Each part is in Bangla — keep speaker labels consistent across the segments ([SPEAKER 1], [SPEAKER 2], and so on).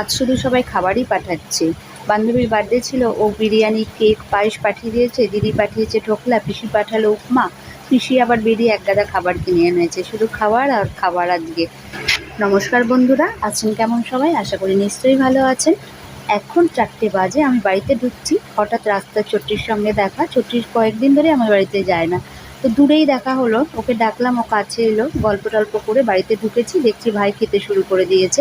[SPEAKER 1] আজ শুধু সবাই খাবারই পাঠাচ্ছে। বান্ধবীর বার্থডে ছিল, ও বিরিয়ানি কেক পায়েস পাঠিয়ে দিয়েছে, দিদি পাঠিয়েছে ঢোকলা, পিসি পাঠালো উপমা, পিসি আবার বেরিয়ে এক গাদা খাবার কিনে এনেছে, শুধু খাবার আর খাবার আজকে। নমস্কার বন্ধুরা, আছেন কেমন সবাই? আশা করি নিশ্চয়ই ভালো আছেন। এখন চারটে বাজে, আমি বাড়িতে ঢুকছি। হঠাৎ রাস্তা চট্টির সঙ্গে দেখা চট্টির কয়েকদিন ধরে আমার বাড়িতে যায় না। তো দূরেই দেখা হলো, ওকে ডাকলাম, ও কাছে এলো, গল্প টল্প করে বাড়িতে ঢুকেছি, দেখছি ভাই খেতে শুরু করে দিয়েছে।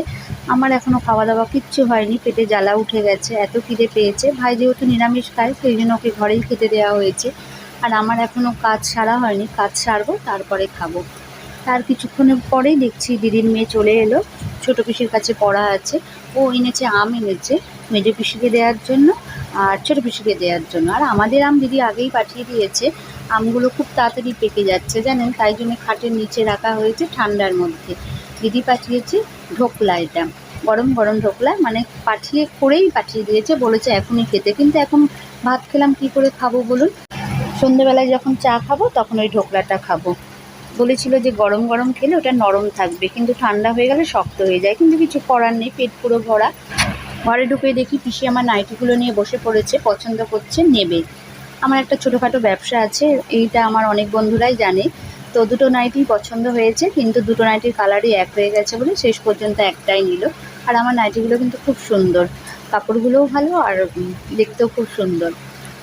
[SPEAKER 1] আমার এখনও খাওয়া দাওয়া কিচ্ছু হয়নি, পেটে জ্বালা উঠে গেছে, এত খিদে পেয়েছে। ভাই যেহেতু নিরামিষ খায়, সেই জন্য ওকে ঘরেই খেতে দেওয়া হয়েছে। আর আমার এখনও কাজ সারা হয়নি, কাজ সারবো, তারপরে খাব। তার কিছুক্ষণের পরেই দেখছি দিদির মেয়ে চলে এলো, ছোটো পিসির কাছে পড়া আছে। ও এনেছে আম এনেছে, মেজো পিসিকে দেওয়ার জন্য আর ছোটো পিসিকে দেওয়ার জন্য। আর আমাদের আম দিদি আগেই পাঠিয়ে দিয়েছে। আমগুলো খুব তাড়াতাড়ি পেকে যাচ্ছে, জানেন? তাই জন্য খাটের নিচে রাখা হয়েছে ঠান্ডার মধ্যে। দিদি পাঠিয়েছে ঢোকলা এটা। গরম গরম ঢোকলা মানে পাঠিয়ে করেই পাঠিয়ে দিয়েছে, বলেছে এখনই খেতে। কিন্তু এখন ভাত খেলাম, কী করে খাব বলুন? সন্ধেবেলায় যখন চা খাব, তখন ওই ঢোকলাটা খাব। বলেছিল যে গরম গরম খেলে ওটা নরম থাকবে, কিন্তু ঠান্ডা হয়ে গেলে শক্ত হয়ে যায়, কিন্তু কিছু করার নেই, পেট পুরো ভরা। ঘরে ঢুকে দেখি পিসি আমার নাইটিগুলো নিয়ে বসে পড়েছে, পছন্দ করছে, নেবে। আমার একটা ছোটোখাটো ব্যবসা আছে, এইটা আমার অনেক বন্ধুরাই জানে। তো দুটো নাইটি পছন্দ হয়েছে, কিন্তু দুটো নাইটির কালারই এক হয়ে গেছে বলে শেষ পর্যন্ত একটাই নিল। আর আমার নাইটিগুলো কিন্তু খুব সুন্দর। কাপড়গুলোও ভালো আর দেখতেও খুব সুন্দর।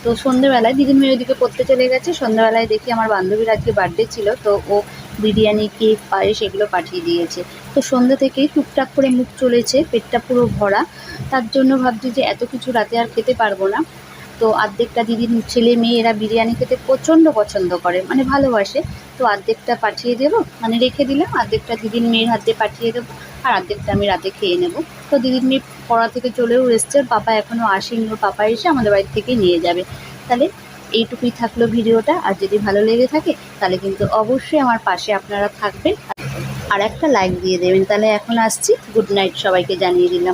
[SPEAKER 1] তো সন্ধ্যেবেলায় দিদির মেয়ে ওদিকে পড়তে চলে গেছে। সন্ধ্যেবেলায় দেখি আমার বান্ধবীর আজকে বার্থডে ছিল, তো ও বিরিয়ানি, কেক, পায়েস এগুলো পাঠিয়ে দিয়েছে। তো সন্ধ্যে থেকেই টুকটাক করে মুখ চলেছে, পেটটা পুরো ভরা। তার জন্য ভাবছি যে এত কিছু রাতে আর খেতে পারব না। তো অর্ধেকটা দিদির ছেলে মেয়ে এরা বিরিয়ানি খেতে প্রচণ্ড পছন্দ করে মানে ভালোবাসে। তো অর্ধেকটা পাঠিয়ে দেবো মানে রেখে দিলাম অর্ধেকটা দিদির মেয়ের হাতে পাঠিয়ে দেবো। আর অর্ধেকটা আমি রাতে খেয়ে নেব। তো দিদির পড়া থেকে চলেও এসছে। পাপা এখনও আসেনি, ওর পাপা এসে আমাদের বাড়ি থেকে নিয়ে যাবে। তাহলে এইটুকুই থাকল ভিডিওটা। আর যদি ভালো লেগে থাকে, তাহলে কিন্তু অবশ্যই আমার পাশে আপনারা থাকবেন। আর একটা লাইক দিয়ে দেবেন। তাহলে এখন আসছি। গুড নাইট সবাইকে জানিয়ে দিলাম।